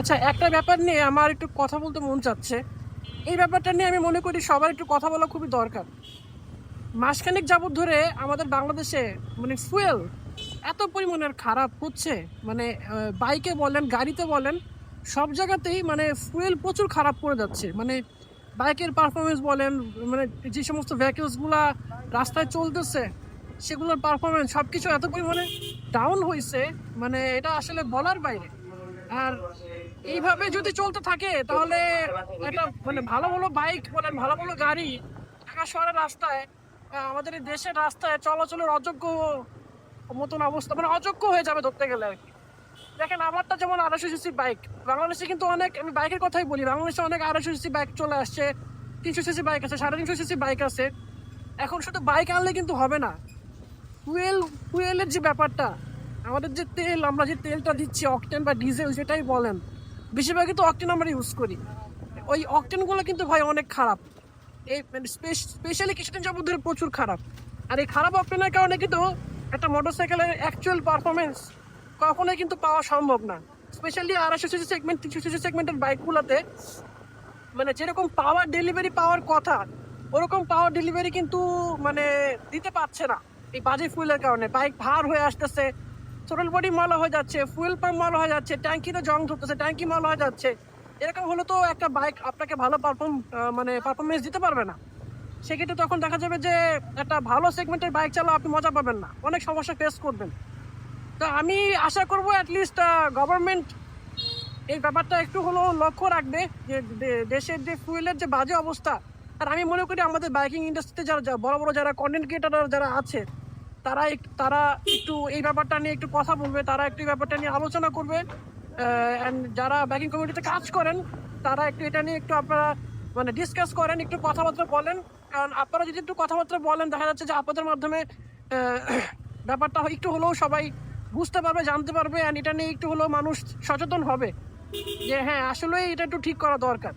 আচ্ছা একটা ব্যাপার নিয়ে আমার একটু কথা বলতে মন চাচ্ছে। এই ব্যাপারটা নিয়ে আমি মনে করি সবার একটু কথা বলা খুবই দরকার। মাসখানেক যাবত ধরে আমাদের বাংলাদেশে মানে ফুয়েল এত পরিমাণের খারাপ হচ্ছে। মানে বাইকে বলেন, গাড়িতে বলেন, সব জায়গাতেই মানে ফুয়েল প্রচুর খারাপ করে যাচ্ছে। মানে বাইকের পারফরমেন্স বলেন মানে যে সমস্ত ভেহিকেলসগুলা রাস্তায় চলতেছে, সেগুলোর পারফরমেন্স সব কিছু এত পরিমাণে ডাউন হয়েছে মানে এটা আসলে বলার বাইরে। আর এইভাবে যদি চলতে থাকে, তাহলে একটা মানে ভালো ভালো বাইক বলেন ভালো ভালো গাড়ি ঢাকা শহরের রাস্তায় আমাদের এই দেশের রাস্তায় চলাচলের অযোগ্য মতন অবস্থা মানে অযোগ্য হয়ে যাবে ধরতে গেলে আর কি। দেখেন, আমারটা যেমন আড়াইশো সিসি বাইক, বাংলাদেশে কিন্তু অনেক, আমি বাইকের কথাই বলি, বাংলাদেশে অনেক আড়াইশো সিসি বাইক চলে আসছে, তিনশো সিসি বাইক আছে, সাড়ে তিনশো সিসি বাইক আছে। এখন শুধু বাইক আনলে কিন্তু হবে না। ফুয়েল, ফুয়েলের যে ব্যাপারটা আমাদের যে তেল, আমরা যে তেলটা দিচ্ছি অকটেন বা ডিজেল যেটাই বলেন, বেশিরভাগই তো অকটেন আমরা ইউজ করি। ওই অকটেনগুলো কিন্তু ভাই অনেক খারাপ। এই স্পেশালি কিছুদিন যাবত ধরে প্রচুর খারাপ। আর এই খারাপ অকটেনের কারণে কিন্তু একটা মোটরসাইকেলের অ্যাকচুয়াল পারফরমেন্স কখনোই কিন্তু পাওয়া সম্ভব না। স্পেশালি আড়াইশো সিসি সেগমেন্ট তিনশো সিসি সেগমেন্টের বাইকগুলোতে মানে যেরকম পাওয়ার ডেলিভারি পাওয়ার কথা, ওরকম পাওয়ার ডেলিভারি কিন্তু মানে দিতে পারছে না। এই বাজে ফুলের কারণে। বাইক ভার হয়ে আসতেছে টোটাল বডি ময়লা হয়ে যাচ্ছে ফুয়েল পাম্প ময়লা হয়ে যাচ্ছে, ট্যাঙ্কিতে জং ধরতেছে ট্যাঙ্কি ময়লা হয়ে যাচ্ছে। এরকম হলে তো একটা বাইক আপনাকে ভালো পারফর্ম মানে পারফরমেন্স দিতে পারবে না। সেক্ষেত্রে তখন দেখা যাবে যে একটা ভালো সেগমেন্টের বাইক চালা আপনি মজা পাবেন না। অনেক সমস্যা ফেস করবেন। তো আমি আশা করব অ্যাটলিস্ট গভর্নমেন্ট এই ব্যাপারটা একটু হলেও লক্ষ্য রাখবে যে দেশের যে ফুয়েলের যে বাজে অবস্থা, আর আমি মনে করি আমাদের বাইকিং ইন্ডাস্ট্রিতে যারা বড় বড় যারা কন্টেন্ট ক্রিয়েটার যারা আছে তারা তারা একটু এই ব্যাপারটা নিয়ে একটু কথা বলবে, তারা একটু ব্যাপারটা নিয়ে আলোচনা করবে অ্যান্ড যারা বাইকিং কমিউনিটিতে কাজ করেন, তারা একটু এটা নিয়ে একটু আপনারা মানে ডিসকাস করেন, একটু কথাবার্তা বলেন। কারণ আপনারা যদি একটু কথাবার্তা বলেন, দেখা যাচ্ছে যে আপনাদের মাধ্যমে ব্যাপারটা একটু হলেও সবাই বুঝতে পারবে, জানতে পারবে অ্যান্ড এটা নিয়ে একটু হলেও মানুষ সচেতন হবে যে হ্যাঁ আসলে এটা একটু ঠিক করা দরকার।